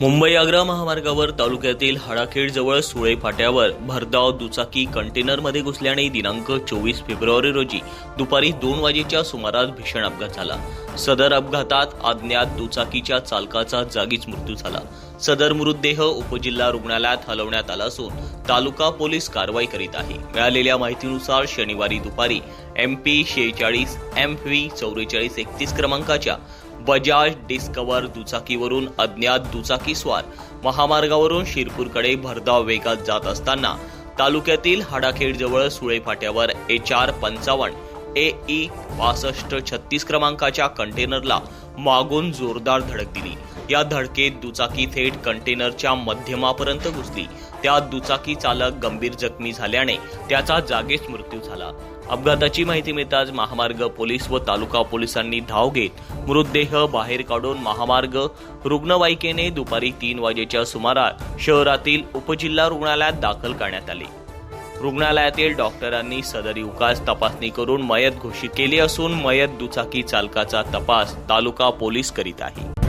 मुंबई आग्रा महामार्गावर तालुक्यातील हडाखेडजवळ सुळे फाट्यावर भरधाव दुचाकी कंटेनरमध्ये घुसल्याने दिनांक चोवीस फेब्रुवारी रोजी दुपारी दोन वाजेच्या सुमारास भीषण अपघात झाला. सदर अपघातात अज्ञात दुचाकीच्या चालकाचा जागीच मृत्यू झाला. सदर मृतदेह उपजिल्हा रुग्णालयात हलवण्यात आला असून तालुका पोलीस कारवाई करीत आहे. मिळालेल्या माहितीनुसार शनिवारी दुपारी एम पी शेहेचाळीस एम व्ही चौवेचाळीस एकतीस क्रमांकाच्या बजाज डिस्कवर दुचाकीवरून अज्ञात दुचाकीस्वार महामार्गावरून शिरपूरकडे भरधाव वेगात जात असताना तालुक्यातील हाडाखेडजवळ सुळे फाट्यावर एच आर पंचावन्न ए ई पासष्ट छत्तीस क्रमांकाच्या कंटेनरला मागून जोरदार धडक दिली. या धडकेत दुचाकी थेट कंटेनरच्या मध्यमापर्यंत घुसली. त्यात दुचाकी चालक गंभीर जखमी झाल्याने त्याचा जागेच मृत्यू झाला. अपघाताची माहिती मिळताच महामार्ग पोलीस व तालुका पोलिसांनी धाव घेत मृतदेह बाहेर काढून महामार्ग रुग्णवाहिकेने दुपारी तीन वाजेच्या सुमारास शहरातील उपजिल्हा रुग्णालयात दाखल करण्यात आले. रुग्णालयातील डॉक्टरांनी सदर उकास तपासणी करून मयत घोषित केली असून मयत दुचाकी चालकाचा तपास तालुका पोलीस करीत आहे.